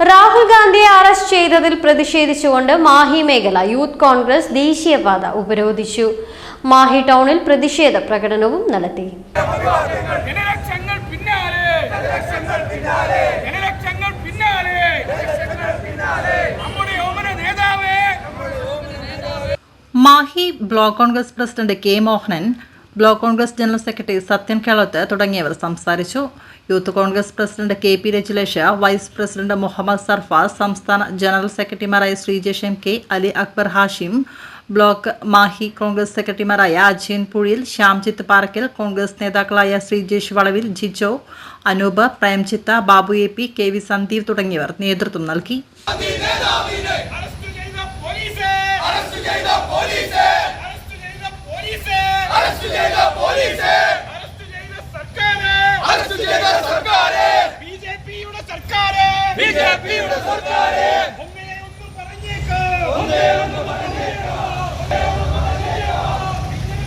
രാഹുൽ ഗാന്ധിയെ അറസ്റ്റ് ചെയ്തതിൽ പ്രതിഷേധിച്ചുകൊണ്ട് മാഹി മേഖല യൂത്ത് കോൺഗ്രസ് ദേശീയപാത ഉപരോധിച്ചു. മാഹി ടൗണിൽ പ്രതിഷേധ പ്രകടനവും നടത്തി. Mahe block Congress president K Mohanan block Congress general secretary Sathyan Keloth തുടങ്ങിയവർ സംസാരിച്ചു. Youth Congress president K P Rajulesh vice president Muhammad Sarfas സംസ്ഥാന ജനറൽ സെക്രട്ടറിമാരായ Sreejesh M K Ali Akbar Hashim block Mahe Congress സെക്രട്ടറിമാരായ അജയൻ പുഴിയിൽ ശ്യാംജിത്ത് പാർക്കിൽ കോൺഗ്രസ് നേതാക്കളായ Sreejesh Valavil Jijo Anoop Premjith Babu A P K V Sandeep തുടങ്ങിയവർ നേതൃത്വം നൽകി arrest ചെയ്ത police arrest ചെയ്ത പോലീസ് അറസ്റ്റ് പോലീസ്! അറസ്റ്റ് ചെയ്ത സർക്കാർ ബിജെപിയുടെ സർക്കാർ ബിജെപിയുടെ സർക്കാർ